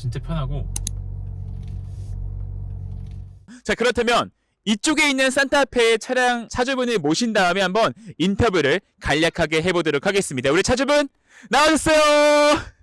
진짜 편하고 자 그렇다면 이쪽에 있는 산타페의 차량 차주분을 모신 다음에 한번 인터뷰를 간략하게 해보도록 하겠습니다. 우리 차주분 나와주세요.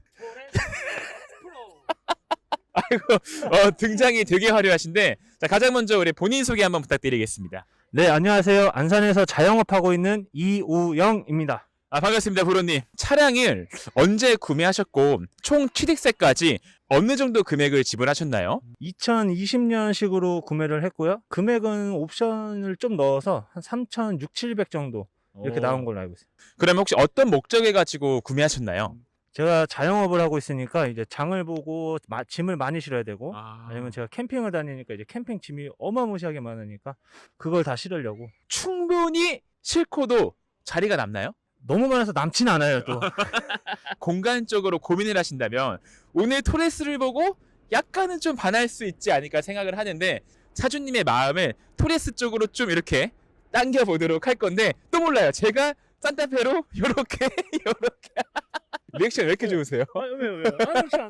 아이고 어, 등장이 되게 화려하신데 자 가장 먼저 우리 본인 소개 한번 부탁드리겠습니다. 네, 안녕하세요. 안산에서 자영업하고 있는 이우영입니다. 아 반갑습니다 브로님. 차량을 언제 구매하셨고 총 취득세까지 어느 정도 금액을 지불하셨나요? 2020년식으로 구매를 했고요. 금액은 옵션을 좀 넣어서 한 3,600, 700 정도 이렇게 나온 걸로 알고 있어요. 그러면 혹시 어떤 목적에 가지고 구매하셨나요? 제가 자영업을 하고 있으니까 이제 장을 보고 마- 짐을 많이 실어야 되고 아... 아니면 제가 캠핑을 다니니까 이제 캠핑 짐이 어마무시하게 많으니까 그걸 다 실으려고 충분히 싫고도 자리가 남나요? 너무 많아서 남진 않아요 또. 공간적으로 고민을 하신다면 오늘 토레스를 보고 약간은 좀 반할 수 있지 않을까 생각을 하는데 차주님의 마음을 토레스 쪽으로 좀 이렇게 당겨 보도록 할 건데 또 몰라요. 제가 산타페로 요렇게 요렇게 리액션 왜 이렇게 좋으세요? 왜요 왜요? 아,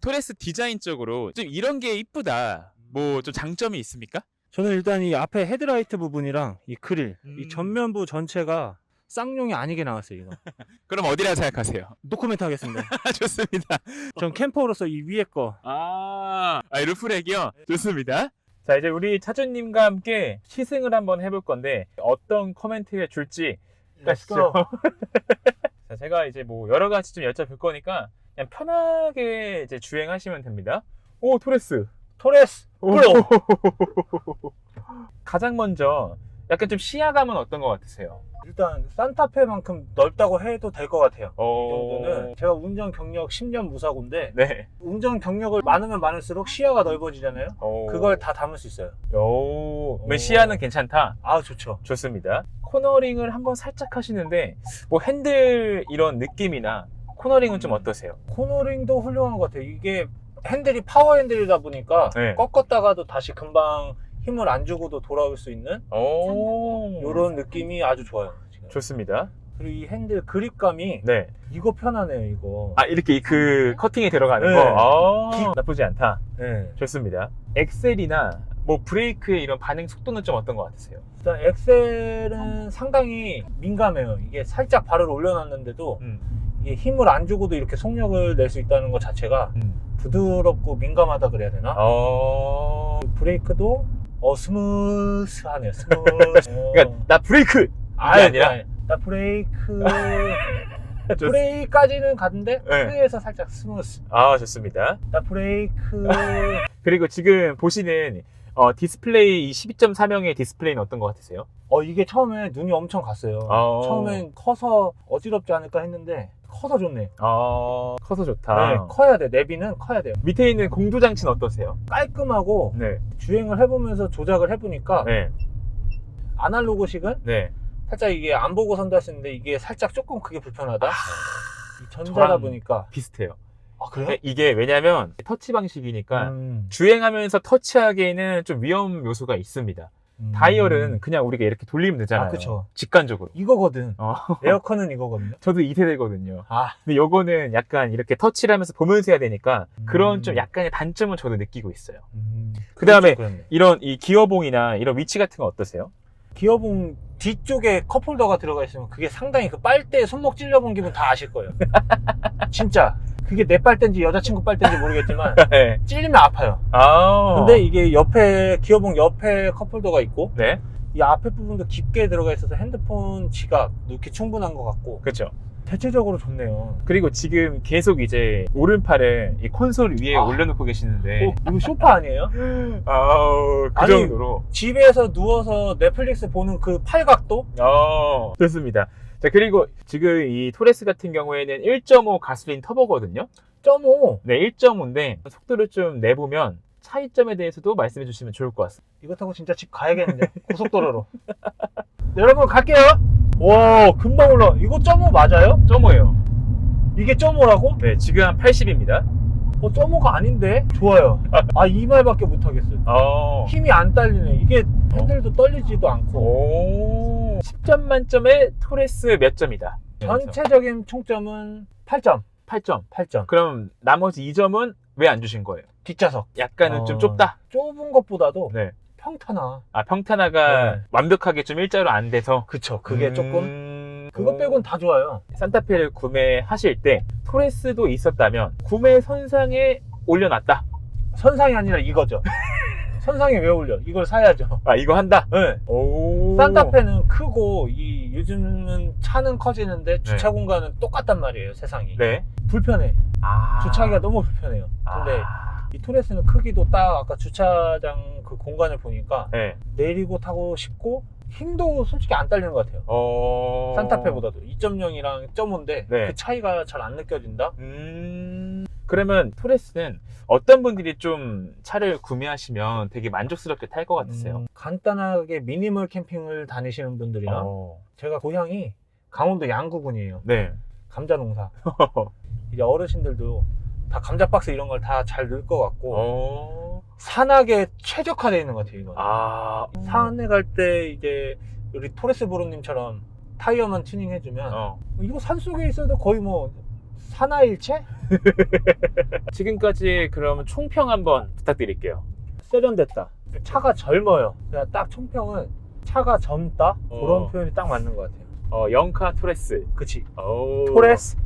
토레스 디자인 쪽으로 좀 이런 게 이쁘다. 뭐 좀 장점이 있습니까? 저는 일단 이 앞에 헤드라이트 부분이랑 이 그릴, 음. 이 전면부 전체가 쌍용이 아니게 나왔어요 이거. 그럼 어디라 생각하세요? 노코멘트 하겠습니다. 좋습니다. 전 캠퍼로서 이 위에 거 아, 아 루프렉이요? 좋습니다. 자, 이제 우리 차주님과 함께 시승을 한번 해볼 건데 어떤 코멘트를 줄지 가시죠. 자, 제가 이제 뭐 여러 가지 좀 여쭤볼 거니까 그냥 편하게 이제 주행하시면 됩니다. 오, 토레스. 토레스 오. 가장 먼저 약간 좀 시야감은 어떤 것 같으세요? 일단 산타페만큼 넓다고 해도 될 것 같아요. 이 어... 정도는 제가 운전 경력 10년 무사고인데 네. 운전 경력을 많으면 많을수록 시야가 넓어지잖아요. 오. 그걸 다 담을 수 있어요. 오. 오. 시야는 괜찮다. 아 좋죠. 좋습니다. 코너링을 한번 살짝 하시는데 뭐 핸들 이런 느낌이나 코너링은 좀 어떠세요? 코너링도 훌륭한 것 같아요. 이게 핸들이 파워 핸들이다 보니까 네. 꺾었다가도 다시 금방 힘을 안 주고도 돌아올 수 있는 오. 이런 느낌이 아주 좋아요. 지금. 좋습니다. 그리고 이 핸들 그립감이 네. 이거 편하네요. 이거. 아 이렇게 그 커팅이 들어가는 네. 거. 아, 나쁘지 않다. 네. 좋습니다. 엑셀이나 뭐 브레이크의 이런 반응 속도는 좀 어떤 것 같으세요? 일단 엑셀은 상당히 민감해요. 이게 살짝 발을 올려놨는데도 음. 이게 힘을 안 주고도 이렇게 속력을 낼 수 있다는 것 자체가 음. 부드럽고 민감하다 그래야 되나? 어. 브레이크도 어 스무스하네요. 스무스. 그러니까 나 브레이크 아니, 아니라? 아니, 나 브레이크 좋- 브레이크까지는 갔는데 네. 후에서 살짝 스무스. 아 좋습니다. 나 브레이크 그리고 지금 보시는 어, 디스플레이 이 12.3형의 디스플레이는 어떤 것 같으세요? 어 이게 처음에 눈이 엄청 갔어요. 아. 처음엔 커서 어지럽지 않을까 했는데 커서 좋네. 아 커서 좋다. 네, 커야 돼. 내비는 커야 돼요. 밑에 있는 공조 장치는 어떠세요? 깔끔하고 네. 주행을 해보면서 조작을 해보니까 네. 아날로그식은 네. 살짝 이게 안 보고 선다 했는데 이게 살짝 조금 그게 불편하다. 이 전자다 아, 저랑 보니까 비슷해요. 아 그래요? 이게 왜냐면 터치 방식이니까 음, 주행하면서 터치하기에는 좀 위험 요소가 있습니다. 음. 다이얼은 그냥 우리가 이렇게 돌리면 되잖아요. 아, 그쵸. 직관적으로. 이거거든. 어. 에어컨은 이거거든요. 저도 2세대거든요. 아 근데 요거는 약간 이렇게 터치를 하면서 보면서 해야 되니까 그런 음. 좀 약간의 단점은 저도 느끼고 있어요. 음, 그다음에 그렇죠, 그렇네. 이런 이 기어봉이나 이런 위치 같은 건 어떠세요? 기어봉 뒤쪽에 컵홀더가 들어가 있으면 그게 상당히 그 빨대에 손목 찔려본 기분 다 아실 거예요. 진짜 그게 내 빨대인지 여자친구 빨대인지 모르겠지만 네. 찔리면 아파요. 아. 근데 이게 옆에 기어봉 옆에 컵홀더가 있고 네. 이 앞에 부분도 깊게 들어가 있어서 핸드폰 지갑 넣기 충분한 것 같고 그렇죠. 대체적으로 좋네요. 그리고 지금 계속 이제 오른팔을 이 콘솔 위에 아. 올려놓고 계시는데 어, 이거 쇼파 아니에요? 아우 그 아니, 정도로 집에서 누워서 넷플릭스 보는 그 팔각도? 어 좋습니다. 자 그리고 지금 이 토레스 같은 경우에는 1.5 가솔린 터보거든요. 점오 네 1.5인데 속도를 좀 내보면 차이점에 대해서도 말씀해 주시면 좋을 것 같습니다. 이거 타고 진짜 집 가야겠는데 고속도로로 네, 여러분 갈게요 와 금방 올라 이거 점오 맞아요? 점오예요. 이게 점오라고? 네 지금 한 80입니다. 어 점오가 아닌데? 좋아요 아 이 말밖에 못 하겠어요 어. 힘이 안 딸리네 이게 핸들도 떨리지도 않고 오. 10점 만점에 토레스 몇 점이다? 전체적인 총점은 8점 8점. 8점 그럼 나머지 2점은 왜 안 주신 거예요? 뒷좌석. 약간은 어. 좀 좁다. 좁은 것보다도 네. 평탄화. 아 평탄화가 네. 완벽하게 좀 일자로 안 돼서 그쵸. 그게 조금 음... 그거 빼곤 다 좋아요. 산타페를 구매하실 때 토레스도 있었다면 구매 선상에 올려놨다. 선상이 아니라 이거죠. 선상에 왜 올려? 이걸 사야죠. 아 이거 한다. 네. 오. 산타페는 크고 이 요즘은 차는 커지는데 주차 네. 공간은 똑같단 말이에요. 세상이. 네. 불편해. 아. 주차하기가 너무 불편해요. 근데 아. 이 토레스는 크기도 딱 아까 주차장 그 공간을 보니까 네. 내리고 타고 싶고 힘도 솔직히 안 딸리는 것 같아요. 어. 산타페보다도 2.0이랑 1.5인데 네. 그 차이가 잘 안 느껴진다. 음. 그러면 토레스는 어떤 분들이 좀 차를 구매하시면 되게 만족스럽게 탈 것 같으세요? 음, 간단하게 미니멀 캠핑을 다니시는 분들이나 어. 제가 고향이 강원도 양구군이에요. 네. 감자 농사. 이제 어르신들도 다 감자 박스 이런 걸 다 잘 넣을 것 같고 어. 산악에 최적화되어 있는 것 같아요. 이거. 아. 산에 갈 때 이제 우리 토레스 브로님처럼 타이어만 튜닝해주면 어. 이거 산 속에 있어도 거의 뭐 산하일체 지금까지 그럼 총평 한번 부탁드릴게요. 세련됐다. 차가 젊어요. 그냥 딱 총평은 차가 젊다 어. 그런 표현이 딱 맞는 것 같아요. 어, 영카 토레스. 그치? 오. 토레스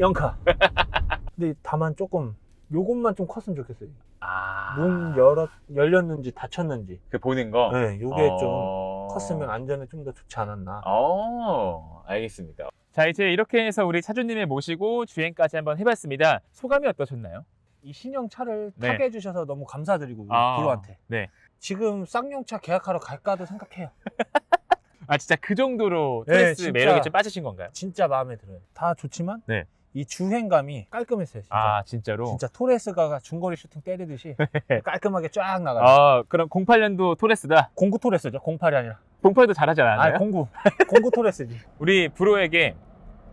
영카. 근데 다만 조금 요것만 좀 컸으면 좋겠어요. 아. 문 열었 열렸는지 닫혔는지. 그 보는 거. 네, 요게 좀 어. 컸으면 안전에 좀 더 좋지 않았나. 어, 알겠습니다. 자, 이제 이렇게 해서 우리 차주님을 모시고 주행까지 한번 해봤습니다. 소감이 어떠셨나요? 이 신형 차를 네. 타게 해주셔서 너무 감사드리고 아, 브로한테 네. 지금 쌍용차 계약하러 갈까도 생각해요. 아, 진짜 그 정도로 네, 토레스 진짜. 매력이 좀 빠지신 건가요? 진짜 마음에 들어요. 다 좋지만 네. 이 주행감이 깔끔했어요. 진짜. 아, 진짜로? 진짜 토레스가 중거리 슈팅 때리듯이 깔끔하게 쫙 나가요. 아, 그럼 08년도 토레스다. 공구 토레스죠. 08이 아니라. 08도 잘하지 않았나요? 아, 공구. 공구 토레스지. 우리 브로에게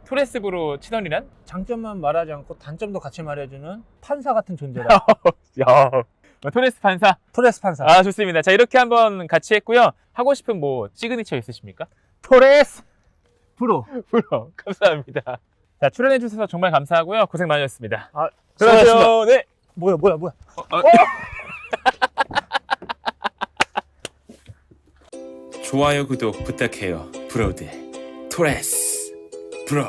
토레스 브로 친원이란? 장점만 말하지 않고 단점도 같이 말해주는 판사 같은 존재다. 야. 토레스 판사. 토레스 판사. 아, 좋습니다. 자, 이렇게 한번 같이 했고요. 하고 싶은 뭐 시그니처 있으십니까? 토레스 프로. 브로. 감사합니다. 자, 출연해 주셔서 정말 감사하고요. 고생 많으셨습니다. 아, 들어가세요. 네. 뭐야, 뭐야, 뭐야. 좋아요 구독 부탁해요. 브로드 토레스 브로